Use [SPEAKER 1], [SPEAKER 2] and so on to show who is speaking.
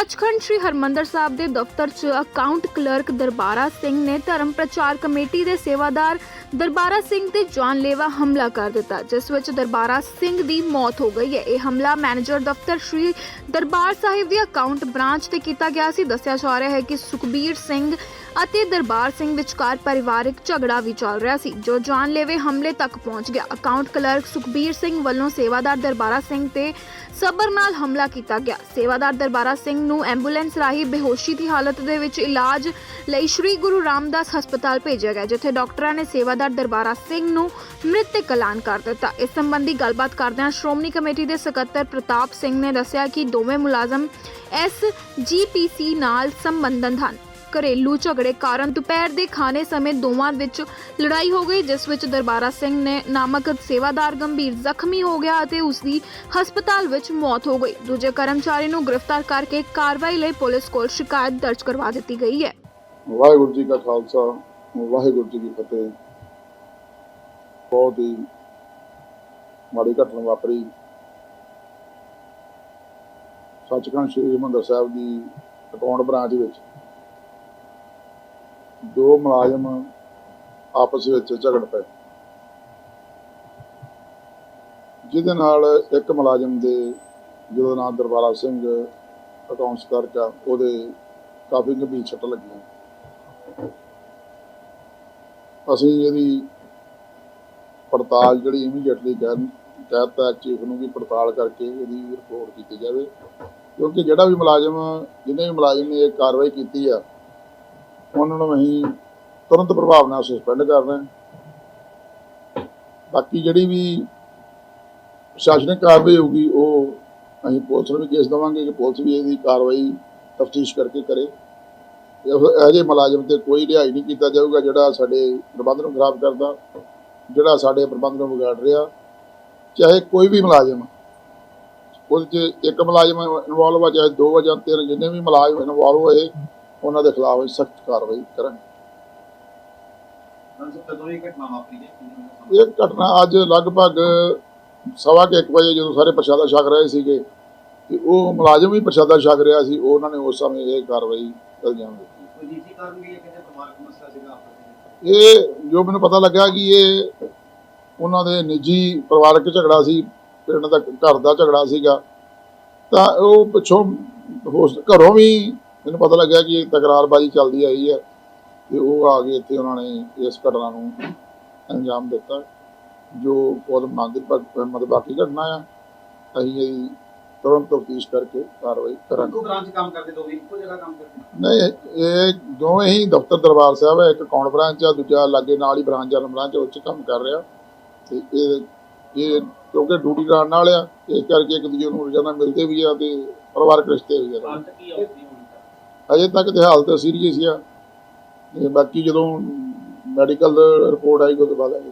[SPEAKER 1] ਸੱਚਖੰਡ ਸ੍ਰੀ ਹਰਮੰਦਰ ਸਾਹਿਬ ਦੇ ਦਫ਼ਤਰ 'ਚ ਅਕਾਊਂਟ ਕਲਰਕ ਦਰਬਾਰਾ ਸਿੰਘ ਨੇ ਧਰਮ ਪ੍ਰਚਾਰ ਕਮੇਟੀ ਦੇ ਸੇਵਾਦਾਰ ਦਰਬਾਰਾ ਸਿੰਘ ਤੇ ਜਾਨਲੇਵਾ ਹਮਲਾ ਕਰ ਦਿੱਤਾ, ਜਿਸ ਵਿੱਚ ਦਰਬਾਰਾ ਸਿੰਘ ਦੀ ਮੌਤ ਹੋ ਗਈ ਹੈ। ਇਹ ਹਮਲਾ ਮੈਨੇਜਰ ਦਫ਼ਤਰ ਸ੍ਰੀ ਦਰਬਾਰ ਸਾਹਿਬ ਦੀ ਅਕਾਊਂਟ ਬ੍ਰਾਂਚ ਤੇ ਕੀਤਾ ਗਿਆ ਸੀ। ਦੱਸਿਆ ਜਾ ਰਿਹਾ ਹੈ ਕਿ ਸੁਖਬੀਰ ਸਿੰਘ ਅਤੇ ਦਰਬਾਰ ਸਿੰਘ ਵਿਚਕਾਰ ਪਰਿਵਾਰਕ ਝਗੜਾ ਵੀ ਚੱਲ ਰਿਹਾ ਸੀ, ਜੋ ਜਾਨਲੇਵੇ ਹਮਲੇ ਤੱਕ ਪਹੁੰਚ ਗਿਆ। ਅਕਾਊਂਟ ਕਲਰਕ ਸੁਖਬੀਰ ਸਿੰਘ ਵੱਲੋਂ ਸੇਵਾਦਾਰ ਦਰਬਾਰਾ ਸਿੰਘ ਤੇ ਸਬਰ ਨਾਲ ਹਮਲਾ ਕੀਤਾ ਗਿਆ। ਸੇਵਾਦਾਰ ਦਰਬਾਰਾ ਸਿੰਘ ਨੂੰ ਐਂਬੂਲੈਂਸ ਰਾਹੀਂ ਬੇਹੋਸ਼ੀ ਦੀ ਹਾਲਤ ਦੇ ਵਿੱਚ ਇਲਾਜ ਲਈ ਸ੍ਰੀ ਗੁਰੂ ਰਾਮਦਾਸ ਹਸਪਤਾਲ ਭੇਜਿਆ ਗਿਆ, ਜਿੱਥੇ ਡਾਕਟਰਾਂ ਨੇ ਸੇਵਾਦਾਰ ਦਰਬਾਰਾ ਸਿੰਘ ਨੂੰ ਮ੍ਰਿਤਕ ਐਲਾਨ ਕਰ ਦਿੱਤਾ। ਇਸ ਸੰਬੰਧੀ ਗੱਲਬਾਤ ਕਰਦਿਆਂ ਸ਼੍ਰੋਮਣੀ ਕਮੇਟੀ ਦੇ ਸਕੱਤਰ ਪ੍ਰਤਾਪ ਸਿੰਘ ਨੇ ਦੱਸਿਆ ਕਿ ਦੋਵੇਂ ਮੁਲਾਜ਼ਮ ਐਸ ਜੀਪੀਸੀ ਨਾਲ ਸੰਬੰਧਤ ਹਨ। ਘਰੇਲੂ ਝਗੜੇ ਕਾਰਨ ਦੁਪਹਿਰ ਦੇ ਖਾਣੇ ਸਮੇਂ ਦੋਵਾਂ ਵਿੱਚ ਲੜਾਈ ਹੋ ਗਈ, ਜਿਸ ਵਿੱਚ ਦਰਬਾਰਾ ਸਿੰਘ ਨੇ ਨਾਮਕ ਸੇਵਾਦਾਰ ਗੰਭੀਰ ਜ਼ਖਮੀ ਹੋ ਗਿਆ ਅਤੇ ਉਸ ਦੀ ਹਸਪਤਾਲ ਵਿੱਚ ਮੌਤ ਹੋ ਗਈ। ਦੂਜੇ ਕਰਮਚਾਰੀ ਨੂੰ ਗ੍ਰਿਫਤਾਰ ਕਰਕੇ ਕਾਰਵਾਈ ਲਈ ਪੁਲਿਸ ਕੋਲ ਸ਼ਿਕਾਇਤ ਦਰਜ ਕਰਵਾ ਦਿੱਤੀ ਗਈ ਹੈ।
[SPEAKER 2] ਵਾਹਿਗੁਰੂ ਜੀ ਕਾ ਖਾਲਸਾ, ਵਾਹਿਗੁਰੂ ਜੀ ਕੀ ਫਤਿਹ। ਬਹੁਤ ਹੀ ਮਾੜੀ ਘਟਨਾ ਵਾਪਰੀ। ਸੱਚਖੰਡ ਸ੍ਰੀ ਹਰਿਮੰਦਰ ਸਾਹਿਬ ਦੀ ਅਕਾਊਂਟ ਬ੍ਰਾਂਚ ਵਿੱਚ ਦੋ ਮੁਲਾਜ਼ਮ ਆਪਸ ਵਿੱਚ ਝਗੜ ਪਏ। ਜਿਹਦੇ ਨਾਲ ਇੱਕ ਮੁਲਾਜ਼ਮ ਦੇ ਜਿਹਦਾ ਨਾਮ ਦਰਬਾਰਾ ਸਿੰਘ ਅਕਾਊਂਟਸ ਕਲਰਕ ਉਹਦੇ ਕਾਫੀ ਗੰਭੀਰ ਸੱਟ ਲੱਗੀਆਂ ਅਸੀਂ ਇਹਦੀ ਪੜਤਾਲ ਜਿਹੜੀ ਇਮੀਡੀਏਟਲੀ ਕਹਿ ਕਹਿਤਾ ਚੀਫ ਨੂੰ ਵੀ ਪੜਤਾਲ ਕਰਕੇ ਇਹਦੀ ਰਿਪੋਰਟ ਕੀਤੀ ਜਾਵੇ। ਕਿਉਂਕਿ ਜਿਹੜਾ ਵੀ ਮੁਲਾਜ਼ਮ ਜਿਹਨੇ ਵੀ ਮੁਲਾਜ਼ਮ ਨੇ ਇਹ ਕਾਰਵਾਈ ਕੀਤੀ ਆ ਉਹਨਾਂ ਨੂੰ ਅਸੀਂ ਤੁਰੰਤ ਪ੍ਰਭਾਵ ਨਾਲ ਸਸਪੈਂਡ ਕਰ ਰਹੇ ਹਾਂ। ਬਾਕੀ ਜਿਹੜੀ ਵੀ ਪ੍ਰਸ਼ਾਸਨਿਕ ਕਾਰਵਾਈ ਹੋਊਗੀ, ਉਹ ਅਸੀਂ ਪੁਲਿਸ ਨੂੰ ਵੀ ਕੇਸ ਦੇਵਾਂਗੇ ਕਿ ਪੁਲਿਸ ਵੀ ਇਹਦੀ ਕਾਰਵਾਈ ਤਫਤੀਸ਼ ਕਰਕੇ ਕਰੇ। ਇਹੋ ਜਿਹੇ ਮੁਲਾਜ਼ਮ ਤੇ ਕੋਈ ਰਿਹਾਈ ਨਹੀਂ ਕੀਤਾ ਜਾਊਗਾ ਜਿਹੜਾ ਸਾਡੇ ਪ੍ਰਬੰਧ ਨੂੰ ਖਰਾਬ ਕਰਦਾ, ਜਿਹੜਾ ਸਾਡੇ ਪ੍ਰਬੰਧ ਨੂੰ ਵਿਗਾੜ ਰਿਹਾ। ਚਾਹੇ ਕੋਈ ਵੀ ਮੁਲਾਜ਼ਮ, ਉਹਦੇ 'ਚ ਇੱਕ ਮੁਲਾਜ਼ਮ ਇਨਵੋਲਵ ਆ, ਚਾਹੇ ਦੋ ਆ ਜਾਂ ਤਿੰਨ, ਜਿੰਨੇ ਵੀ ਮੁਲਾਜ਼ਮ ਇਨਵੋਲਵ ਹੋਏ ਉਹਨਾਂ ਦੇ ਖਿਲਾਫ ਸਖਤ ਕਾਰਵਾਈ ਕਰਾਂਗੇ।
[SPEAKER 3] ਕਦੋਂ ਇਹ ਘਟਨਾ
[SPEAKER 2] ਅੱਜ ਲਗਭਗ ਸਵਾ ਕੇ 1 ਵਜੇ ਜਦੋਂ ਸਾਰੇ ਪ੍ਰਸ਼ਾਦਾ ਛਕ ਰਹੇ ਸੀਗੇ ਤੇ ਉਹ ਮੁਲਾਜ਼ਮ ਵੀ ਪ੍ਰਸ਼ਾਦਾ ਛਕ ਰਿਹਾ ਸੀ ਉਹਨਾਂ ਨੇ ਉਸ ਸਮੇਂ ਇਹ ਕਾਰਵਾਈ ਅੰਜਾਮ ਦਿੱਤੀ।
[SPEAKER 3] ਕਾਰਨ
[SPEAKER 2] ਇਹ ਜੋ ਮੈਨੂੰ ਪਤਾ ਲੱਗਾ ਕਿ ਇਹ ਉਹਨਾਂ ਦੇ ਨਿੱਜੀ ਪਰਿਵਾਰਕ ਝਗੜਾ ਸੀ ਪਿੰਡ ਦਾ ਘਰ ਦਾ ਝਗੜਾ ਸੀਗਾ ਤਾਂ ਉਹ ਪਿੱਛੋਂ ਘਰੋਂ ਵੀ ਮੈਨੂੰ ਪਤਾ ਲੱਗਾ ਕਿ ਇਹ ਤਕਰਾਰਬਾਜ਼ੀ ਚੱਲਦੀ ਆਈ ਹੈ ਤੇ ਉਹ ਆ ਕੇ ਇੱਥੇ ਉਹਨਾਂ ਨੇ ਇਸ ਘਟਨਾ ਨੂੰ ਅੰਜਾਮ ਦਿੱਤਾ ਜੋ ਬਹੁਤ ਮੰਦ ਬਾਕੀ ਘਟਨਾ ਆ। ਅਸੀਂ ਇਹਦੀ ਤੁਰੰਤ ਤਫਤੀਸ਼ ਕਰਕੇ ਕਾਰਵਾਈ ਕਰਾਂਗੇ।
[SPEAKER 3] ਇੱਕੋ ਬ੍ਰਾਂਚ ਕੰਮ ਕਰਦੇ ਦੋ ਵੀ ਇੱਕੋ ਜਗ੍ਹਾ ਕੰਮ ਕਰਦੇ
[SPEAKER 2] ਨਹੀਂ ਇਹ ਦੋਵੇਂ ਹੀ ਦਫ਼ਤਰ ਦਰਬਾਰ ਸਾਹਿਬ ਹੈ ਇੱਕ ਅਕਾਊਂਟ ਬ੍ਰਾਂਚ ਆ ਦੂਜਾ ਲਾਗੇ ਨਾਲ ਹੀ ਬ੍ਰਾਂਚ ਜਨਰਲ ਬ੍ਰਾਂਚ ਉੱਚ ਕੰਮ ਕਰ ਰਿਹਾ। ਤੇ ਇਹ ਇਹ ਕਿਉਂਕਿ ਡਿਊਟੀ ਕਰਨ ਨਾਲ ਆ ਇਸ ਕਰਕੇ ਇੱਕ ਦੂਜੇ ਨੂੰ ਰੋਜ਼ਾਨਾ ਮਿਲਦੇ ਵੀ ਆ ਤੇ ਪਰਿਵਾਰਕ ਰਿਸ਼ਤੇ ਵੀ ਆ
[SPEAKER 3] ਹਾਲਤ ਕੀ ਆਉਂਦੀ ਹੁਣ
[SPEAKER 2] ਅਜੇ ਤੱਕ ਤੇ ਹਾਲਤ ਸੀਰੀਅਸ ਆ। ਤੇ ਬਾਕੀ ਜਦੋਂ ਮੈਡੀਕਲ ਰਿਪੋਰਟ ਆਏਗੀ ਉਹਦੇ ਬਾਅਦ ਆਏਗੀ